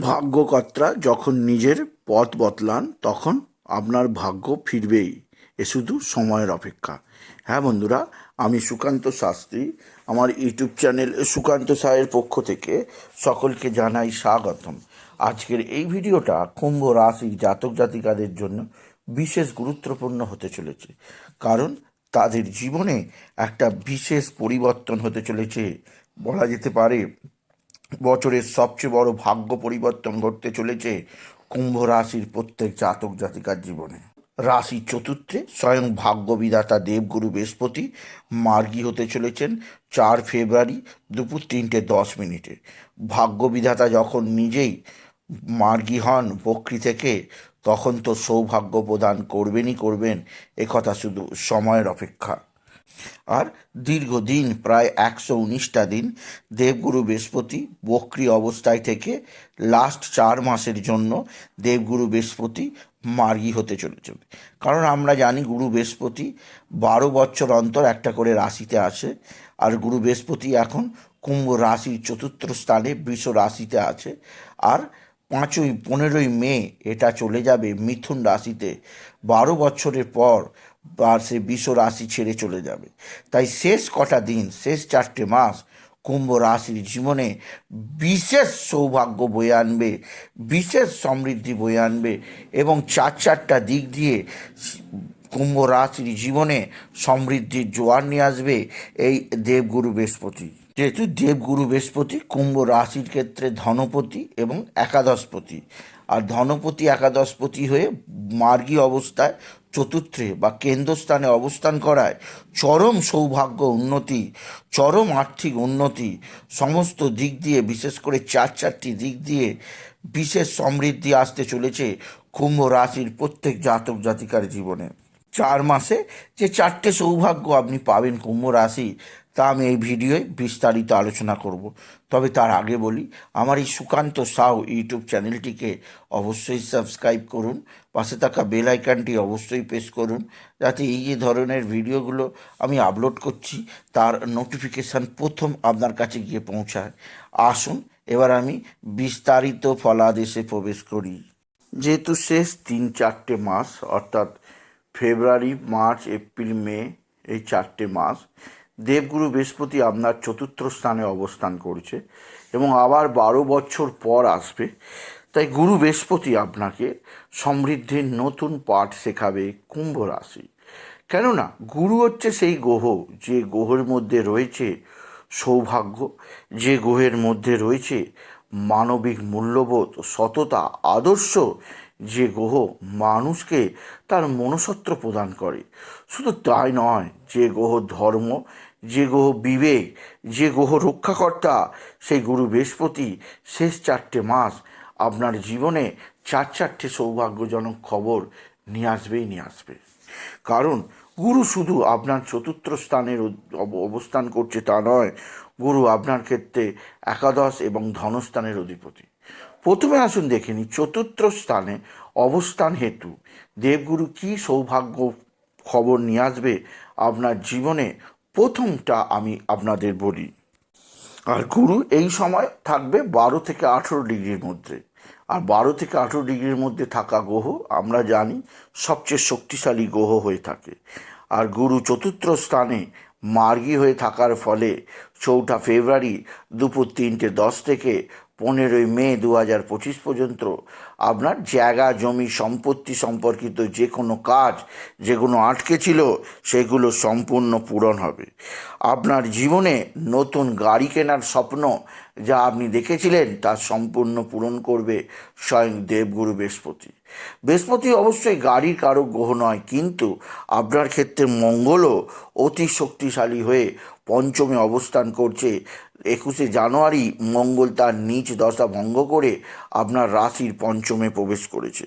ভাগ্যকর্তা যখন নিজের পথ বদলান, তখন আপনার ভাগ্য ফিরবেই। এ শুধু সময়ের অপেক্ষা। হ্যাঁ বন্ধুরা, আমি সুকান্ত শাস্ত্রী। আমার ইউটিউব চ্যানেল সুকান্ত সায়ের পক্ষ থেকে সকলকে জানাই স্বাগতম। আজকের এই ভিডিওটা কুম্ভ রাশি জাতক জাতিকাদের জন্য বিশেষ গুরুত্বপূর্ণ হতে চলেছে। কারণ তাদের জীবনে একটা বিশেষ পরিবর্তন হতে চলেছে। বলা যেতে পারে বছরের সবচেয়ে বড় ভাগ্য পরিবর্তন ঘটতে চলেছে কুম্ভ রাশির প্রত্যেক জাতক জাতিকার জীবনে। রাশি চতুর্থে স্বয়ং ভাগ্যবিদাতা দেবগুরু বৃহস্পতি মার্গী হতে চলেছেন চার ফেব্রুয়ারি দুপুর তিনটে দশ মিনিটে। ভাগ্যবিধাতা যখন নিজেই মার্গী হন বকরি থেকে, তখন তো সৌভাগ্য প্রদান করবেনই করবেন একথা শুধু সময়ের অপেক্ষা। আর দীর্ঘদিন, প্রায় একশো উনিশটা দিন, দেবগুরু বৃহস্পতি বক্রি অবস্থায় থেকে লাস্ট চার মাসের জন্য দেবগুরু বৃহস্পতি মার্গী হতে চলেছে কারণ আমরা জানি গুরু বৃহস্পতি বারো বছর অন্তর একটা করে রাশিতে আছে, আর গুরু বৃহস্পতি এখন কুম্ভ রাশির চতুর্থ স্থানে, বৃষ রাশিতে আছে, আর পাঁচই, পনেরোই মে এটা চলে যাবে মিথুন রাশিতে। বারো বছরের পর আর সে বিশ্ব রাশি ছেড়ে চলে যাবে। তাই শেষ কটা দিন, শেষ চারটে মাস কুম্ভ রাশির জীবনে বিশেষ সৌভাগ্য বয়ে আনবে, বিশেষ সমৃদ্ধি বয়ে আনবে এবং চার চারটা দিক দিয়ে কুম্ভ রাশির জীবনে সমৃদ্ধির জোয়ার নিয়ে আসবে এই দেবগুরু বৃহস্পতি। যেহেতু দেবগুরু বৃহস্পতি কুম্ভ রাশির ক্ষেত্রে ধনপতি এবং একাদশপতি। আর ধনপতি, একাদশপতি হয়ে মার্গী অবস্থায় চতুর্থে বা কেন্দ্রস্থানে অবস্থান করায় চরম সৌভাগ্য উন্নতি, চরম আর্থিক উন্নতি, সমস্ত দিক দিয়ে, বিশেষ করে চার চারটি দিক দিয়ে বিশেষ সমৃদ্ধি আসতে চলেছে কুম্ভ রাশির প্রত্যেক জাতক জাতিকার জীবনে। চার মাসে যে চারটে সৌভাগ্য আপনি পাবেন কুম্ভ রাশি তা আমি এই ভিডিওয়ে বিস্তারিত আলোচনা করব। তবে তার আগে বলি, আমার এই সুকান্ত সাউ ইউটিউব চ্যানেলটিকে অবশ্যই সাবস্ক্রাইব করুন, পাশে থাকা বেল আইকনটি অবশ্যই প্রেস করুন, যাতে এই যে ধরনের ভিডিওগুলো আমি আপলোড করছি, তার নোটিফিকেশান প্রথম আপনার কাছে গিয়ে পৌঁছায়। আসুন, এবার আমি বিস্তারিত ফলাদেশে প্রবেশ করি। যেহেতু শেষ তিন চারটে মাস, অর্থাৎ ফেব্রুয়ারি, মার্চ, এপ্রিল, মে এই চারটে মাস দেবগুরু বৃহস্পতি আপনার চতুর্থ স্থানে অবস্থান করছে এবং আবার বারো বছর পর আসবে। তাই গুরু বৃহস্পতি আপনাকে সমৃদ্ধির নতুন পাঠ শেখাবে কুম্ভ রাশি। কেননা গুরু হচ্ছে সেই গ্রহ, যে গ্রহের মধ্যে রয়েছে সৌভাগ্য, যে গ্রহের মধ্যে রয়েছে মানবিক মূল্যবোধ, সততা, আদর্শ যে গ্রহ মানুষকে তার মনসত্ব প্রদান করে। শুধু তাই নয়, যে গ্রহ ধর্ম, যে গ্রহ বিবেক, যে গ্রহ রক্ষাকর্তা, সেই গুরু বৃহস্পতি শেষ চারটে মাস আপনার জীবনে চার চারটে সৌভাগ্যজনক খবর নিয়ে আসবেই নিয়ে আসবে। কারণ গুরু শুধু আপনার চতুর্থ স্থানের অবস্থান করছে তা নয়, গুরু আপনার ক্ষেত্রে একাদশ এবং ধনস্থানের অধিপতি। প্রথমে আসুন দেখে নিই, চতুর্থ স্থানে অবস্থান হেতু। দেবগুরু কি সৌভাগ্য খবর নিয়ে আসবে আপনার জীবনে? প্রথমটা আমি আপনাদের বলি। আর গুরু এই সময় থাকবে বারো থেকে আঠেরো ডিগ্রির মধ্যে। আর বারো থেকে আঠেরো ডিগ্রির মধ্যে থাকা গ্রহ, আমরা জানি, সবচেয়ে শক্তিশালী গ্রহ হয়ে থাকে। আর গুরু চতুর্থ স্থানে মার্গী হয়ে থাকার ফলে চৌঠা ফেব্রুয়ারি দুপুর তিনটে দশ থেকে পনেরোই মে দু হাজার পঁচিশ পর্যন্ত আপনার জায়গা, জমি, সম্পত্তি সম্পর্কিত যে কোনো কাজ যেগুলো আটকে ছিল, সেগুলো সম্পূর্ণ পূরণ হবে। আপনার জীবনে নতুন গাড়ি কেনার স্বপ্ন যা আপনি দেখেছিলেন, তা সম্পূর্ণ পূরণ করবে স্বয়ং দেবগুরু বৃহস্পতি। বৃহস্পতি অবশ্যই গাড়ির কারও গ্রহ নয়, কিন্তু আপনার ক্ষেত্রে মঙ্গলও অতি শক্তিশালী হয়ে পঞ্চমে অবস্থান করছে একুশে জানুয়ারি মঙ্গল তার নিচ দশা ভঙ্গ করে আপনার রাশির পঞ্চমে প্রবেশ করেছে।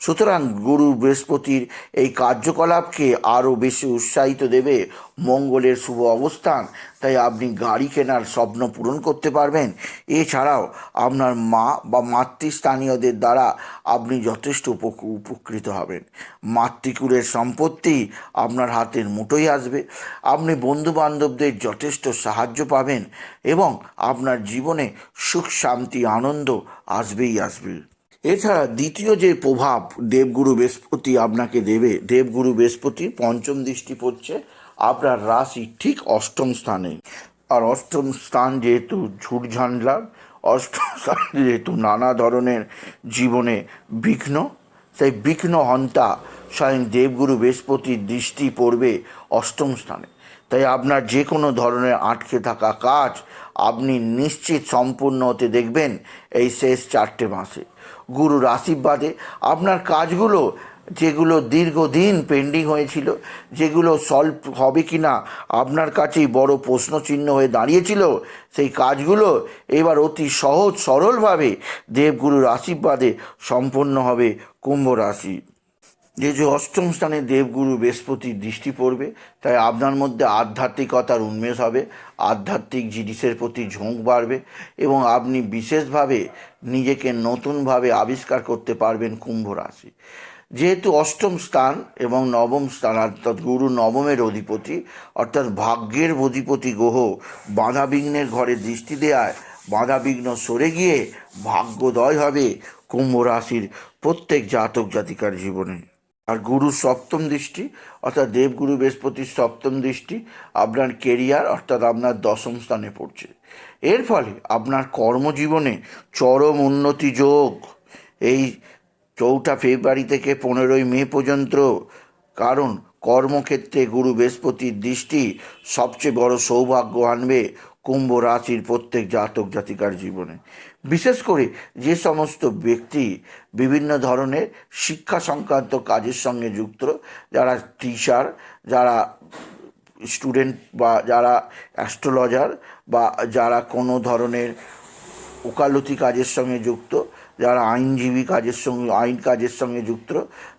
সুতরাং গুরু বৃহস্পতির এই কার্যকলাপকে আরও বেশি উৎসাহিত দেবে মঙ্গলের শুভ অবস্থান। তাই আপনি গাড়ি কেনার স্বপ্ন পূরণ করতে পারবেন। এছাড়াও আপনার মা বা মাতৃস্থানীয়দের দ্বারা আপনি যথেষ্ট উপকৃত হবেন। মাতৃকুলের সম্পত্তি আপনার হাতের মুঠোই আসবে। আপনি বন্ধু বান্ধবদের যথেষ্ট সাহায্য পাবেন এবং আপনার জীবনে সুখ, শান্তি, আনন্দ আসবেই আসবে। এছাড়া দ্বিতীয় যে প্রভাব দেবগুরু বৃহস্পতি আপনাকে দেবে, দেবগুরু বৃহস্পতি পঞ্চম দৃষ্টি পড়ছে আপনার রাশি ঠিক অষ্টম স্থানে। আর অষ্টম স্থান যেহেতু ঝুটঝান্ডলার অষ্টম স্থান যেহেতু নানা ধরনের জীবনে বিঘ্ন সেই বিঘ্ন হন্তা স্বয়ং দেবগুরু বৃহস্পতির দৃষ্টি পড়বে অষ্টম স্থানে। তাই আপনার যে কোনো ধরনের আটকে থাকা কাজ আপনি নিশ্চিত সম্পূর্ণ হতে দেখবেন এই শেষ চারটে মাসে। গুরুর আশীর্বাদে আপনার কাজগুলো যেগুলো দীর্ঘদিন পেন্ডিং হয়েছিল, যেগুলো সলভ হবে কি না আপনার কাছেই বড় প্রশ্নচিহ্ন হয়ে দাঁড়িয়েছিল, সেই কাজগুলো এবার অতি সহজ সরলভাবে দেবগুরুর আশীর্বাদে সম্পন্ন হবে কুম্ভ রাশি। যে যে অষ্টম স্থানে দেবগুরু বৃহস্পতির দৃষ্টি পড়বে, তাই আপনার মধ্যে আধ্যাত্মিকতার উন্মেষ হবে, আধ্যাত্মিক জিনিসের প্রতি ঝোঁক বাড়বে এবং আপনি বিশেষভাবে নিজেকে নতুনভাবে আবিষ্কার করতে পারবেন কুম্ভ রাশি। যেহেতু অষ্টম স্থান এবং নবম স্থান, অর্থাৎ গুরু নবমের অধিপতি, অর্থাৎ ভাগ্যের অধিপতি গ্রহ বাধাবিঘ্নের ঘরে দৃষ্টি দেওয়ায় বাধাবিঘ্ন সরে গিয়ে ভাগ্যোদয় হবে কুম্ভ রাশির প্রত্যেক জাতক জাতিকার জীবনে। আর গুরুর সপ্তম দৃষ্টি, অর্থাৎ দেবগুরু বৃহস্পতির সপ্তম দৃষ্টি আপনার কেরিয়ার অর্থাৎ আপনার দশম স্থানে পড়ছে। এর ফলে আপনার কর্মজীবনে চরম উন্নতি যোগ, এই চৌঠা ফেব্রুয়ারি থেকে পনেরোই মে পর্যন্ত। কারণ কর্মক্ষেত্রে গুরু বৃহস্পতির দৃষ্টি সবচেয়ে বড় সৌভাগ্য আনবে কুম্ভ রাশির প্রত্যেক জাতক জাতিকার জীবনে। বিশেষ করে যে সমস্ত ব্যক্তি বিভিন্ন ধরনের শিক্ষা সংক্রান্ত কাজের সঙ্গে যুক্ত, যারা টিচার যারা স্টুডেন্ট বা যারা অ্যাস্ট্রোলজার বা যারা কোনো ধরনের ওকালতি কাজের সঙ্গে যুক্ত যারা আইনজীবী কাজের সঙ্গে আইন কাজের সঙ্গে যুক্ত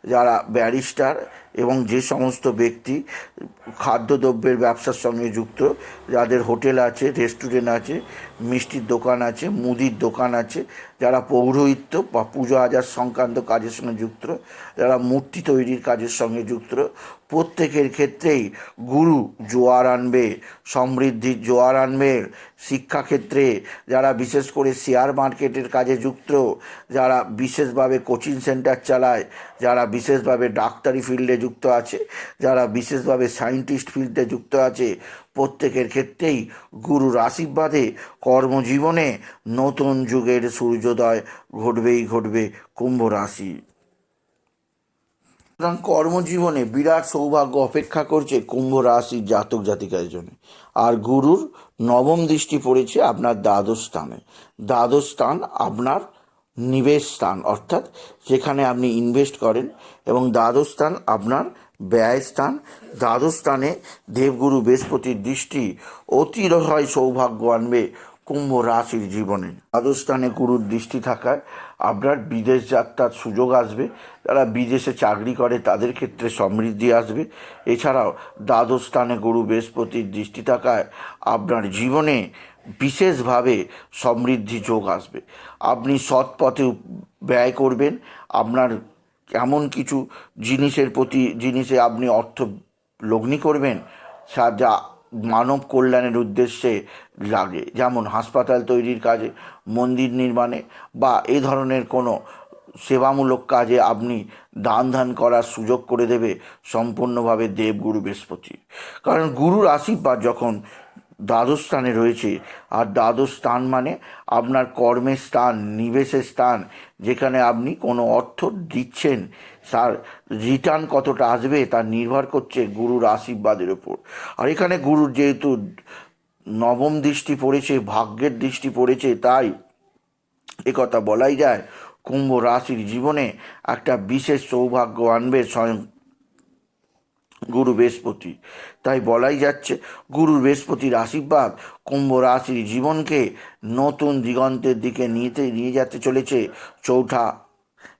যারা ব্যারিস্টার এবং যে সমস্ত ব্যক্তি খাদ্যদ্রব্যের ব্যবসার সঙ্গে যুক্ত, যাদের হোটেল আছে, রেস্টুরেন্ট আছে, মিষ্টির দোকান আছে, মুদির দোকান আছে, যারা পৌরোহিত্য বা পুজো আজার সংক্রান্ত কাজের সঙ্গে যুক্ত, যারা মূর্তি তৈরির কাজের সঙ্গে যুক্ত, প্রত্যেকের ক্ষেত্রেই গুরু জোয়ার আনবে সমৃদ্ধির জোয়ার আনবে। শিক্ষাক্ষেত্রে যারা বিশেষ করে শেয়ার মার্কেটের কাজে যুক্ত, যারা বিশেষভাবে কোচিং সেন্টার চালায় যারা বিশেষভাবে ডাক্তারি ফিল্ডে যুক্ত আছে, যারা বিশেষভাবে সায়েন্টিস্ট ফিল্ডে যুক্ত আছে, প্রত্যেকের ক্ষেত্রেই গুরুর আশীর্বাদে কর্মজীবনে নতুন যুগের সূর্যোদয় ঘটবেই ঘটবে কুম্ভ রাশি। সুতরাং কর্মজীবনে বিরাট সৌভাগ্য অপেক্ষা করছে কুম্ভ রাশির জাতক জাতিকার জন্য। আর গুরুর নবম দৃষ্টি পড়েছে আপনার দ্বাদশ স্থানে। দ্বাদশ স্থান আপনার নিবেশ স্থান অর্থাৎ যেখানে আপনি ইনভেস্ট করেন এবং দ্বাদশ স্থান আপনার ব্যয় স্থান দ্বাদশ স্থানে দেবগুরু বৃহস্পতির দৃষ্টি অতিরয় সৌভাগ্য আনবে কুম্ভ রাশির জীবনে। দ্বাদশ স্থানে গুরুর দৃষ্টি থাকায় আপনার বিদেশ যাত্রার সুযোগ আসবে। যারা বিদেশে চাকরি করে তাদের ক্ষেত্রে সমৃদ্ধি আসবে। এছাড়াও দ্বাদশ স্থানে গুরু বৃহস্পতির দৃষ্টি থাকায় আপনার জীবনে বিশেষভাবে সমৃদ্ধি যোগ আসবে। আপনি সৎ পথে ব্যয় করবেন, আপনার এমন কিছু জিনিসের প্রতি, জিনিসে আপনি অর্থ লগ্নি করবেন যা মানব কল্যাণের উদ্দেশ্যে লাগে। যেমন হাসপাতাল তৈরির কাজে, মন্দির নির্মাণে বা এই ধরনের কোনো সেবামূলক কাজে আপনি দান ধান করার সুযোগ করে দেবে সম্পূর্ণভাবে দেবগুরু বৃহস্পতি। কারণ গুরুর আশীর্বাদ যখন দ্বাদশ স্থানে রয়েছে। আর দ্বাদশ স্থান মানে আপনার কর্মের স্থান নিবেশের স্থান, যেখানে আপনি কোনো অর্থ দিচ্ছেন। তার রিটার্ন কতটা আসবে তা নির্ভর করছে গুরুর আশীর্বাদের ওপর আর এখানে গুরুর যেহেতু নবম দৃষ্টি পড়েছে, ভাগ্যের দৃষ্টি পড়েছে, তাই একথা বলাই যায়। কুম্ভ রাশির জীবনে একটা বিশেষ সৌভাগ্য আনবে স্বয়ং গুরু বৃহস্পতি। তাই বলাই যাচ্ছে, গুরু বৃহস্পতির আশীর্বাদ কুম্ভ রাশির জীবনকে নতুন দিগন্তের দিকে নিতে, নিয়ে যেতে চলেছে চৌঠা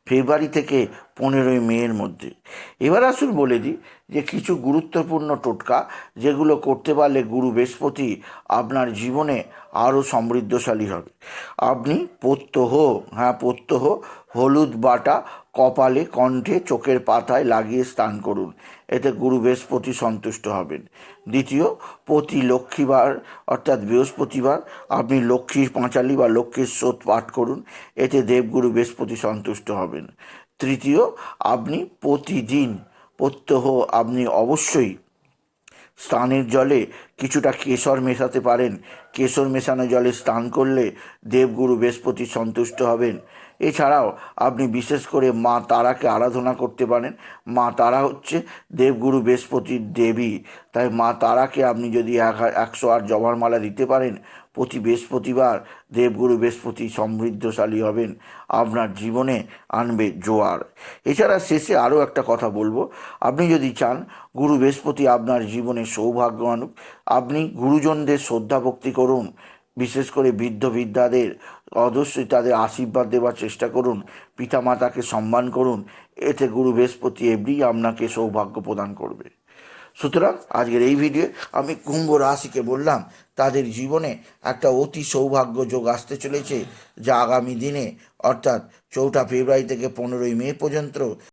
ফেব্রুয়ারি থেকে পনেরোই মেয়ের মধ্যে। এবার আসুন বলে দিই যে কিছু গুরুত্বপূর্ণ টোটকা যেগুলো করতে পারলে গুরু বৃহস্পতি আপনার জীবনে আরও সমৃদ্ধশালী হবে। আপনি প্রত্যহ হ্যাঁ প্রত্যহ হলুদ বাটা কপালে, কণ্ঠে, চোখের পাতায় লাগিয়ে স্নান করুন। এতে গুরু বৃহস্পতি সন্তুষ্ট হবেন। দ্বিতীয়, প্রতি লক্ষ্মীবার, অর্থাৎ বৃহস্পতিবার, আপনি লক্ষ্মীর পাঁচালি বা লক্ষ্মীর স্রোত পাঠ করুন। এতে দেবগুরু বৃহস্পতি সন্তুষ্ট হবেন। তৃতীয়, আপনি প্রতিদিন, প্রত্যহ আপনি অবশ্যই স্নানের জলে কিছুটা কেশর মেশাতে পারেন। কেশর মেশানো জলে স্নান করলে দেবগুরু বৃহস্পতি সন্তুষ্ট হবেন। এছাড়াও আপনি বিশেষ করে মা তারাকে আরাধনা করতে পারেন। মা তারা হচ্ছে দেবগুরু বৃহস্পতির দেবী। তাই মা তারাকে আপনি যদি এক একশো আট জবার মালা দিতে পারেন, প্রতি বৃহস্পতিবার দেবগুরু বৃহস্পতি সমৃদ্ধশালী হবেন, আপনার জীবনে আনবে জোয়ার। এছাড়া শেষে আরও একটা কথা বলব। আপনি যদি চান গুরু বৃহস্পতি আপনার জীবনে সৌভাগ্য আনুক, আপনি গুরুজনদের শ্রদ্ধা ভক্তি করুন বিশেষ করে বৃদ্ধ বৃদ্ধাদের অবশ্যই তাদের আশীর্বাদ দেওয়ার চেষ্টা করুন, পিতামাতাকে সম্মান করুন। এতে গুরু বৃহস্পতি এমনি আপনাকে সৌভাগ্য প্রদান করবে। সুতরাং আজকের এই ভিডিও আমি কুম্ভ রাশিকে বললাম, তাদের জীবনে একটা অতি সৌভাগ্য যোগ আসতে চলেছে, যা আগামী দিনে, অর্থাৎ চৌঠা ফেব্রুয়ারি থেকে পনেরোই মে পর্যন্ত